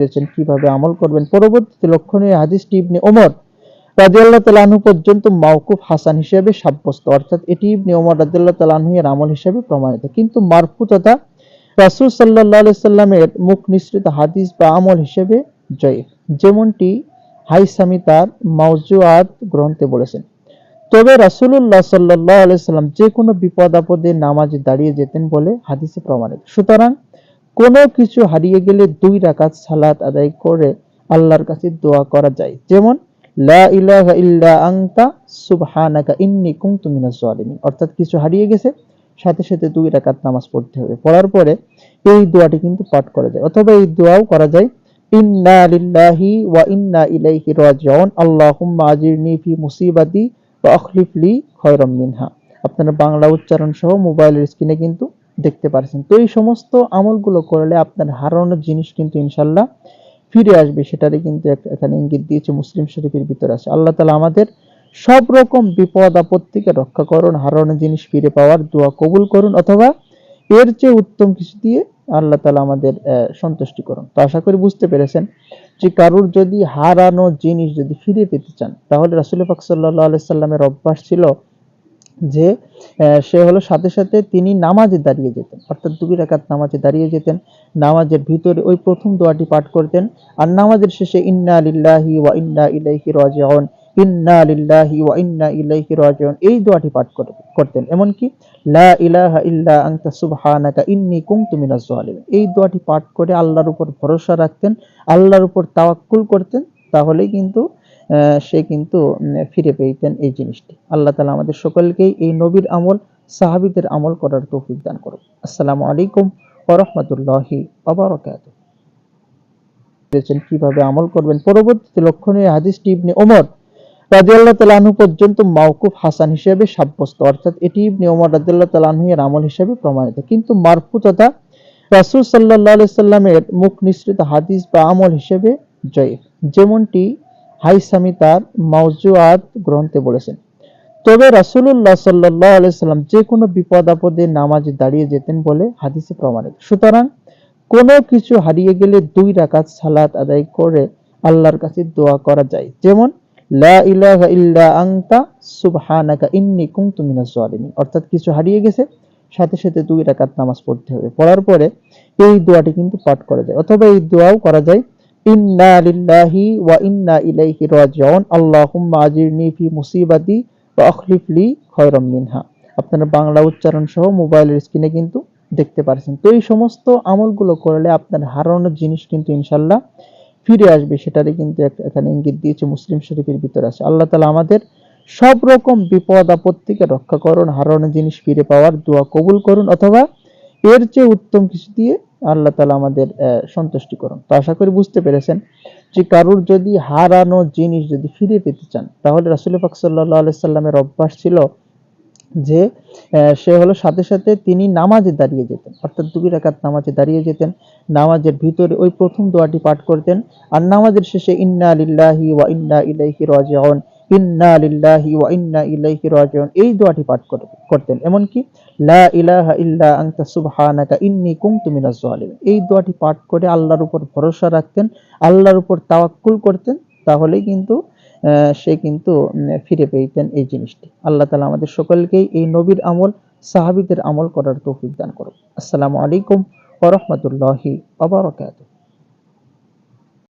করেছেন কীভাবে আমল করবেন। পরবর্তীতে লক্ষণীয় হাদিসটি ইবনে ওমর রাদিয়াল্লাহু তাআলা আনহু পর্যন্ত মাওকুফ হাসান হিসেবে সাব্যস্ত। অর্থাৎ এটি ইবনে ওমর রাদিয়াল্লাহু তাআলা আনহু এর আমল হিসেবে প্রমাণিত। কিন্তু মারফু তথা রাসূল আলাইহি সাল্লামের মুখ নিঃসৃত হাদিস বা আমল হিসেবে জয়ীফ। যেমনটি হাইসামি তার মাউজুআত গ্রন্থে বলেছেন। তবে রাসূলুল্লাহ সাল্লাল্লাহু আলাইহি সাল্লাম যে কোনো বিপদ আপদে নামাজে দাঁড়িয়ে যেতেন বলে হাদিসে প্রমাণিত। সুতরাং কোনো কিছু হারিয়ে গেলে দুই রাকাত সালাত আদায় করে আল্লাহর কাছে দোয়া করা যায়। যেমন, লা অর্থাৎ কিছু হারিয়ে গেছে, সাথে সাথে দুই রাকাত নামাজ পড়তে হবে। পড়ার পরে এই দোয়াটি কিন্তু পাঠ করা যায়। অথবা এই দোয়াও করা যায়, ইন্না লি মিনহা। আপনারা বাংলা উচ্চারণ সহ মোবাইলের স্ক্রিনে কিন্তু দেখতে পারছেন। তো এই সমস্ত আমলগুলো করলে আপনার হারানোর জিনিস কিন্তু ইনশাল্লাহ ফিরে আসবে। সেটারই কিন্তু এখানে ইঙ্গিত দিয়েছে মুসলিম শরীফের ভিতরে আছে। আল্লাহ তালা আমাদের সব রকম বিপদ, আপদ থেকে রক্ষা করুন, হারানো জিনিস ফিরে পাওয়ার দোয়া কবুল করুন, অথবা এর চেয়ে উত্তম কিছু দিয়ে আল্লাহ তালা আমাদের সন্তুষ্টি করুন। তো আশা করি বুঝতে পেরেছেন যে কারুর যদি হারানো জিনিস যদি ফিরে পেতে চান, তাহলে রাসুল পাক সাল্লাহ আলাই সাল্লামের অভ্যাস ছিল যে সে হলো সাথে সাথে তিনি নামাজে দাঁড়িয়ে যেতেন। অর্থাৎ দুই রাকাত নামাজে দাঁড়িয়ে যেতেন। নামাজের ভিতরে ওই প্রথম দোয়াটি পাঠ করতেন। আর নামাজের শেষে, ইন্না লিল্লাহি ওয়া ইন্না ইলাইহি রাজিউন, ইন্না লিল্লাহি ওয়া ইন্না ইলাইহি রাজিউন এই দোয়াটি পাঠ কর- করতেন। এমনকি, লা ইলাহা ইল্লা আনতা সুবহানাকা ইন্নী কুনতু মিনাজ জালিমিন এই দোয়াটি পাঠ করে আল্লাহর উপর ভরসা রাখতেন, আল্লাহর উপর তাওয়াক্কুল করতেন। তাহলেই কিন্তু সে কিন্তু ফিরে পেতেন এই জিনিসটি। আল্লাহ তালা আমাদের সকলকেই এই নবীর আমল, সাহাবিদের আমল করার তৌফিক দান করুন আসসালামু আলাইকুম ওরহমতুল্লাহি আবরকাত কীভাবে আমল করবেন? পরবর্তীতে লক্ষণীয় হাদিসটি ইবনে ওমর রাদিয়াল্লাহু তাআলা আনহু পর্যন্ত মাওকুফ হাসান হিসেবে সাব্যস্ত। অর্থাৎ এটি ইবনে ওমর রাদিয়াল্লাহু তাআলা আনহু এর আমল হিসেবে প্রমাণিত। কিন্তু মারফু তথা রাসূল সাল্লাল্লাহু আলাইহি সাল্লামের মুখ নিঃসৃত হাদিস বা আমল হিসেবে জয়ীফ। যেমনটি হাইসামি তার মাউজুআত গ্রন্থে বলেছেন, তবে রাসূলুল্লাহ সাল্লাল্লাহু আলাইহি সাল্লাম যে কোনো বিপদ আপদে নামাজে দাঁড়িয়ে যেতেন বলে হাদিসে প্রমাণিত। সুতরাং কোনো কিছু হারিয়ে গেলে দুই রাকাত সালাত আদায় করে আল্লাহর কাছে দোয়া করা যায়। যেমন অর্থাৎ কিছু হারিয়ে গেছে, সাথে সাথে দুই রাকাত নামাজ পড়তে হবে। পড়ার পরে এই দোয়াটি কিন্তু পাঠ করা যায়, অথবা এই দোয়াও করা যায় ইন্না লিল্লাহি ওয়া ইন্না ইলাইহি রাজিউন। আল্লাহুম্মা আজিরনি ফি মুসিবাতি ওয়া আখলিফ লি খায়রাম মিনহা। আপনারা বাংলা উচ্চারণ সহ মোবাইলের স্ক্রিনে কিন্তু দেখতে পারছেন। তো এই সমস্ত আমলগুলো করলে আপনার হারানোর জিনিস কিন্তু ইনশাল্লাহ ফিরে আসবে। সেটারই কিন্তু এখানে ইঙ্গিত দিয়েছে মুসলিম শরীফের ভিতরে আছে। আল্লাহ তালা আমাদের সব রকম বিপদ আপদ থেকে রক্ষা করুন, হারানো জিনিস ফিরে পাওয়ার দোয়া কবুল করুন, অথবা এর চেয়ে উত্তম কিছু দিয়ে আল্লাহ তালা আমাদের সন্তুষ্টি করুন। তো আশা করি বুঝতে পেরেছেন যে কারুর যদি হারানো জিনিস যদি ফিরে পেতে চান, তাহলে রাসুল পাক সাল্লাহ সাল্লামের অভ্যাস ছিল যে সে হলো সাথে সাথে তিনি নামাজে দাঁড়িয়ে যেতেন। অর্থাৎ দুই রাকাত নামাজে দাঁড়িয়ে যেতেন, নামাজের ভিতরে ওই প্রথম দোয়াটি পাঠ করতেন, আর নামাজের শেষে ইন্না লিল্লাহি ওয়া ইন্না ইলাইহি রাজিউন। ইন্না লিল্লাহি ওয়া ইন্না ইলাইহি রাজিউন। এই দোয়াটি পাঠ কর- করতেন। লা ইলাহা ইল্লা আনতা সুবহানাকা ইন্নী কুনতু মিনাজ এই দোয়াটি পাঠ করে আল্লাহর উপর ভরসা রাখতেন, আল্লাহর উপর তাওয়াক্কুল করতেন, তাহলেই কিন্তু সে কিন্তু ফিরে পেতেন এই জিনিসটি। আল্লাহ তালা আমাদের সকলকেই এই নবীর আমল, সাহাবিদের আমল করার তৌফিক দান করুন আসসালামু আলাইকুম ওরহমতুল্লাহি আবরকাত